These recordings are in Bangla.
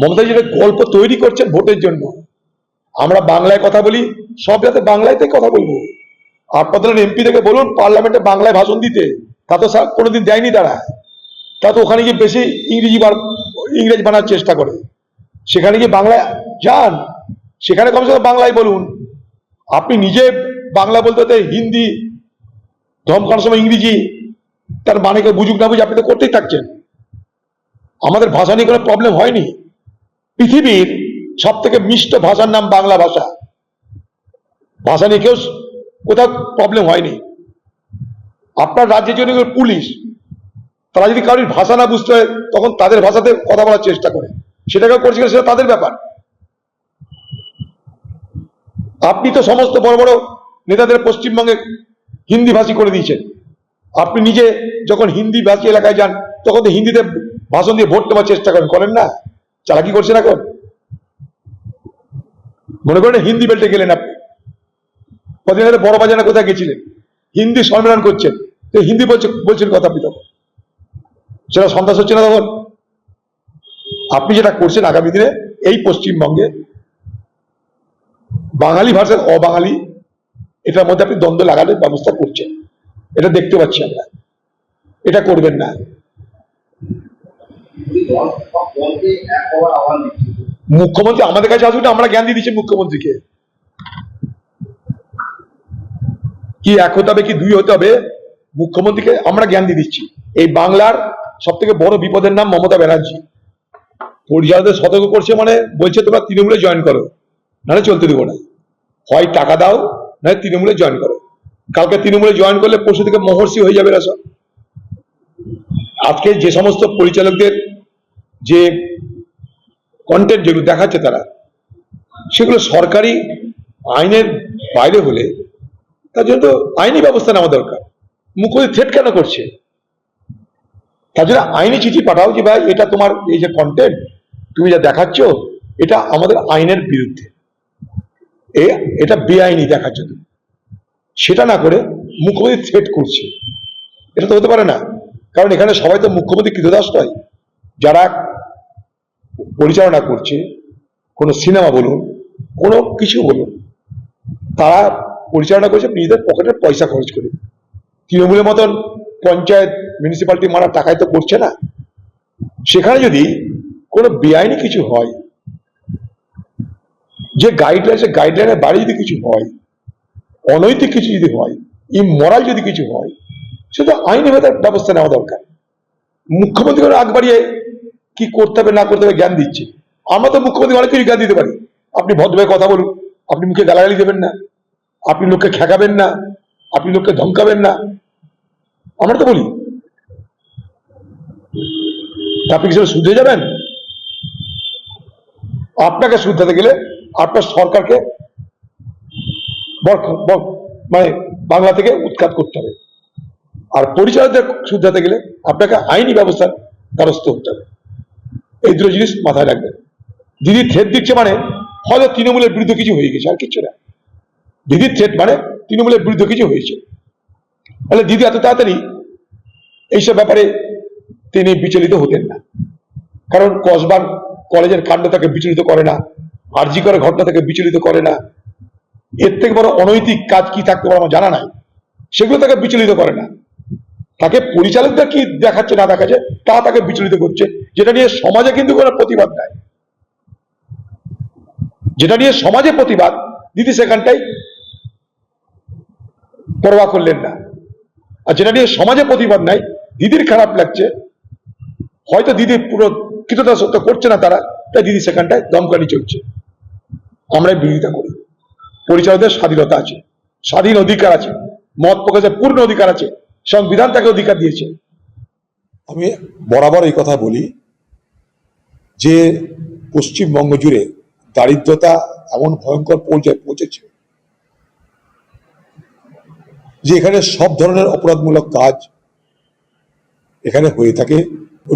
মমতা যেটা গল্প তৈরি করছেন ভোটের জন্য, আমরা বাংলায় কথা বলি, সব যাতে বাংলাতে কথা বলব। আপনাদের এমপি থেকে বলুন, পার্লামেন্টে বাংলায় ভাষণ দিতে, তা তো কোনোদিন দেয়নি তারা। তা তো ওখানে গিয়ে বেশি ইংরেজি বার, ইংরেজি বানার চেষ্টা করে। সেখানে গিয়ে বাংলায় যান, সেখানে কমসে কম বাংলায় বলুন। আপনি নিজে বাংলা বলতে হিন্দি, ধমকানোর সময় ইংরেজি, তার মানে কেউ বুঝুক না বুঝে আপনি তো করতেই থাকছেন। আমাদের ভাষা নিয়ে কোনো প্রবলেম হয়নি। পৃথিবীর সব থেকে মিষ্ট ভাষার নাম বাংলা ভাষা। ভাষা নিয়ে কেউ কোথাও প্রবলেম হয়নি। আপনার রাজ্যের জন্য পুলিশ, তারা যদি কারোর ভাষা না বুঝতে হয় তখন তাদের ভাষাতে কথা বলার চেষ্টা করে। সেটা কেউ করছে সেটা তাদের ব্যাপার। আপনি তো সমস্ত বড় বড় নেতাদের পশ্চিমবঙ্গে হিন্দি ভাষী করে দিয়েছেন। আপনি নিজে যখন হিন্দি ভাষী এলাকায় যান, তখন তো হিন্দিতে ভাষণ দিয়ে ভোট নেওয়ার চেষ্টা করেন করেন না? চালাকি করছেন এখন? মনে করেন হিন্দি বেল্টে গেলেন আপনি। কদিন আগে বড় বাজারে কোথায় গেছিলেন? হিন্দি সম্মেলন করছেন। হিন্দি বলছে, বলছেন কথা আপনি তখন। সেটা সন্ত্রাস হচ্ছে না তখন? আপনি যেটা করছেন আগামী দিনে এই পশ্চিমবঙ্গে, বাঙালি ভাষার অবাঙালি, এটার মধ্যে আপনি দ্বন্দ্ব লাগানোর ব্যবস্থা করছেন। এটা দেখতে পাচ্ছি আমরা। এটা করবেন না। মুখ্যমন্ত্রী আমাদের কাছে আসুন আমরা জ্ঞান দিয়ে দিচ্ছি মুখ্যমন্ত্রীকে। কি এক হতে হবে, কি দুই হতে হবে, মুখ্যমন্ত্রীকে আমরা জ্ঞান দিয়ে দিচ্ছি। এই বাংলার সব থেকে বড় বিপদের নাম মমতা ব্যানার্জি। পরিচালকদের সতর্ক করছে মানে বলছে, তোমরা তৃণমূলে জয়েন করো, নাহলে চলতে দেবো না। হয় টাকা দাও, নাহলে তৃণমূলে জয়েন করো। কালকে তৃণমূলে জয়েন করলে পরশু থেকে মহর্ষি হয়ে যাবে এরা সব। আজকে যে সমস্ত পরিচালকদের যে কন্টেন্ট যেগুলো দেখাচ্ছে তারা, সেগুলো সরকারি আইনের বাইরে হলে তার জন্য তো আইনি ব্যবস্থা নেওয়া দরকার। মুখ্যমন্ত্রী থ্রেট কেন করছে? তার জন্য আইনি চিঠি পাঠাও যে, ভাই, এটা তোমার এই যে কন্টেন্ট তুমি যা দেখাচ্ছ, এটা আমাদের আইনের বিরুদ্ধে। এ, এটা বেআইনি দেখাচ্ছ তুমি। সেটা না করে মুখ্যমন্ত্রী থ্রেট করছে। এটা তো হতে পারে না। কারণ এখানে সবাই তো মুখ্যমন্ত্রী কৃতদাস নয়। যারা পরিচালনা করছে, কোনো সিনেমা বলুন, কোনো কিছু বলুন, তারা পরিচালনা করছে নিজেদের পকেটের পয়সা খরচ করে। তৃণমূলের মতন পঞ্চায়েত মিউনিসিপ্যালিটি মারা টাকায় তো করছে না। সেখানে যদি কোনো বেআইনি কিছু হয়, যে গাইডলাইন সে গাইডলাইনের বাইরে যদি কিছু হয়, অনৈতিক কিছু যদি হয় ইমরাল যদি কিছু হয় সেটা আইনি ব্যবস্থা নেওয়া দরকার। মুখ্যমন্ত্রী আগ বাড়িয়ে কি করতে হবে, না করতে হবে, জ্ঞান দিচ্ছে। আমরা তো মুখ্যমন্ত্রী অনেক কিছু জ্ঞান দিতে পারি। আপনি ভদ্রভাবে কথা বলুন। আপনি মুখে গালাগালি দেবেন না। আপনি লোককে খেকাবেন না। আপনি লোককে ধমকাবেন না। আমরা তো বলি। আপনি কিছু শুধরে যাবেন? আপনাকে শুধরাতে গেলে আপনার সরকারকে মানে বাংলা থেকে উৎখাত করতে হবে। আর পরিচালকদের শুধরাতে গেলে আপনাকে আইনি ব্যবস্থার দ্বারস্থ হতে হবে। এই দুটো জিনিস মাথায় রাখবেন দিদি থ্রেট দিচ্ছে মানে হয়তো তৃণমূলের বিরুদ্ধে কিছু হয়ে গেছে, আর কিছু না। দিদির থ্রেট মানে তৃণমূলের বিরুদ্ধে কিছু হয়েছে। তাহলে দিদি এত তাড়াতাড়ি এইসব ব্যাপারে তিনি বিচলিত হতেন না। কারণ কসবার কলেজের কাণ্ড তাকে বিচলিত করে না, আরজি করে ঘটনা তাকে বিচলিত করে না। এর থেকে বড় অনৈতিক কাজ কি থাকতে পারে আমার জানা নাই। সেগুলো তাকে বিচলিত করে না। তাকে পরিচালকদের কি দেখাচ্ছে, না দেখাচ্ছে, তা তাকে বিচলিত করছে। যেটা নিয়ে সমাজে কিন্তু কোনো প্রতিবাদ নাই। যেটা নিয়ে সমাজে প্রতিবাদ, দিদি সেখানটাই পরোয়া করলেন না। আর যেটা নিয়ে সমাজে প্রতিবাদ নাই, দিদির খারাপ লাগছে। হয়তো দিদি পুরো কৃতজ্ঞতা সত্য করছে না তারা, তাই দিদি সেখানটায় দমকানি চলছে। আমরা বিরোধিতা করি। পরিচালকদের স্বাধীনতা আছে, স্বাধীন অধিকার আছে, মত প্রকাশের পূর্ণ অধিকার আছে। সংবিধান তাকে অধিকার দিয়েছে। আমি বরাবর এই কথা বলি যে পশ্চিমবঙ্গ জুড়ে দারিদ্রতা এমন ভয়ঙ্কর পর্যায়ে পৌঁছেছে যে এখানে সব ধরনের অপরাধমূলক কাজ এখানে হয়ে থাকে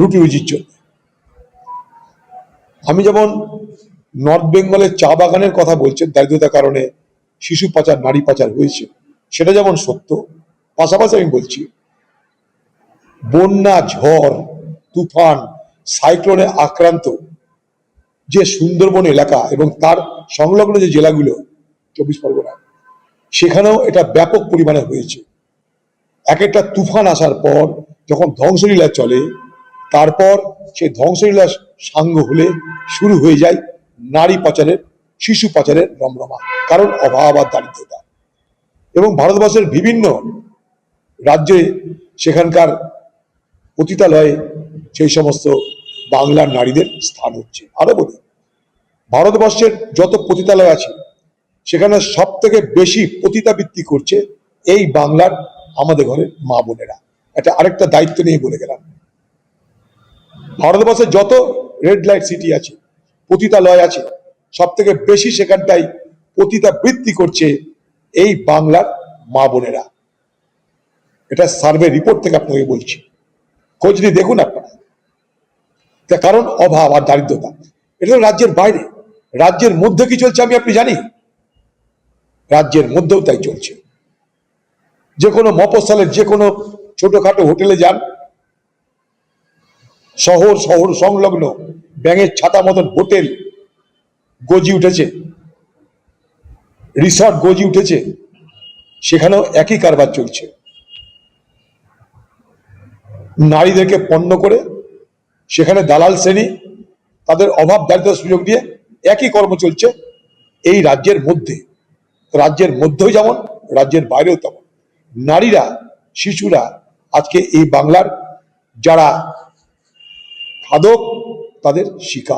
রুটি রুজির জন্য। আমি যেমন নর্থ বেঙ্গলের চা বাগানের কথা বলছেন, দারিদ্রতার কারণে শিশু পাচার, নারী পাচার হয়েছে, সেটা যেমন সত্য পাশাপাশি আমি বলছি, বন্যা, ঝড়, তুফান, সাইক্লোনে আক্রান্ত যে সুন্দরবন এলাকা এবং তার সংলগ্ন যে জেলাগুলো, চব্বিশ পরগনা, সেখানেও এটা ব্যাপক পরিমাণে হয়েছে। এক একটা তুফান আসার পর যখন ধ্বংসলীলা চলে, তারপর সেই ধ্বংসলীলা সাঙ্গ হলে শুরু হয়ে যায় নারী পাচারের, শিশু পাচারের রমরমা, কারণ অভাব আর দারিদ্রতা। এবং ভারতবর্ষের বিভিন্ন রাজ্যে সেখানকার পতিতালয়ে সেই সমস্ত বাংলার নারীদের স্থান হচ্ছে। আরও বলি, ভারতবর্ষের যত পতিতালয় আছে, সেখানে সব থেকে বেশি পতিতাবৃত্তি করছে এই বাংলার আমাদের ঘরের মা বোনেরা। এটা আরেকটা দায়িত্ব নিয়ে বলে গেলাম। ভারতবর্ষের যত রেড লাইট সিটি আছে, পতিতালয় আছে সব থেকে বেশি সেখানটাই পতিতাবৃত্তি করছে এই বাংলার মা বোনেরা। এটা সার্ভে রিপোর্ট থেকে আপনাকে বলছি। খোঁজ নিয়ে দেখুন আপনারা। তার কারণ, অভাব আর দারিদ্রতা। এটা রাজ্যের বাইরে। রাজ্যের মধ্যে কি চলছে আমি আপনি জানি? রাজ্যের মধ্যেও তাই চলছে। যে কোনো মফস্বলের যে কোনো ছোটখাটো হোটেলে যান। শহর শহর সংলগ্ন ব্যাঙের ছাতা মতন হোটেল গজি উঠেছে। রিসর্ট গজি উঠেছে। সেখানেও একই কারবার চলছে। নারীদেরকে পণ্য করে সেখানে দালাল শ্রেণি তাদের অভাব দারিদ্র সুযোগ দিয়ে একই কর্ম চলছে এই রাজ্যের মধ্যে। রাজ্যের মধ্যেও যেমন, রাজ্যের বাইরেও তেমন। নারীরা, শিশুরা আজকে এই বাংলার যারা খাদক তাদের শিকার।